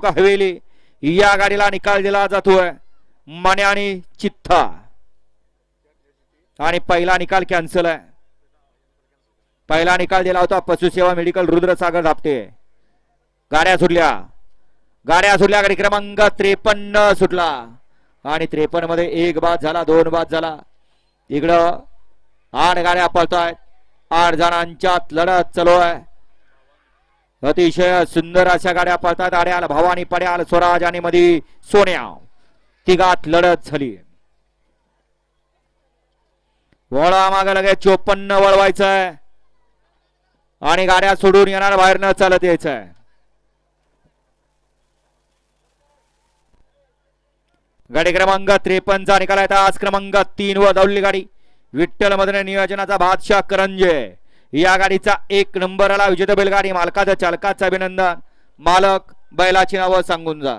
का हवेली? या गाडीला निकाल दिला जातोय. मने आणि चित्था आणि पहिला निकाल कॅन्सल आहे. पहिला निकाल दिला होता पशुसेवा मेडिकल रुद्रसागर धापटे. गाड्या सुटल्या. गाड्या सुटल्या गाडी क्रमांक त्रेपन्न सुटला. आणि त्रेपन्नमध्ये एक बाद झाला दोन बाद झाला. इकडं आठ गाड्या पळतायत. आठ जणांच्यात लढत चालू आहे. अतिशय सुंदर अशा गाड्या पळतात. आड्याल भवानी पड्याल स्वराज आणि मध्ये सोन्या. तिघात लढत झाली. वळा माग लगेच चोपन्न वळवायचंय आणि गाड्या सोडून येणार बाहेर न चालत यायचंय. गाडी क्रमांक त्रेपन्नचा निकाल आहे. आज क्रमांक तीन व धावली गाडी. विठ्ठल मधने नियोजनाचा बादशाह करंजे. या गाडीचा एक नंबर आला विजेता बैलगाडी मालकाचं चालकाचं अभिनंदन. मालक बैलाची नावं सांगून जा.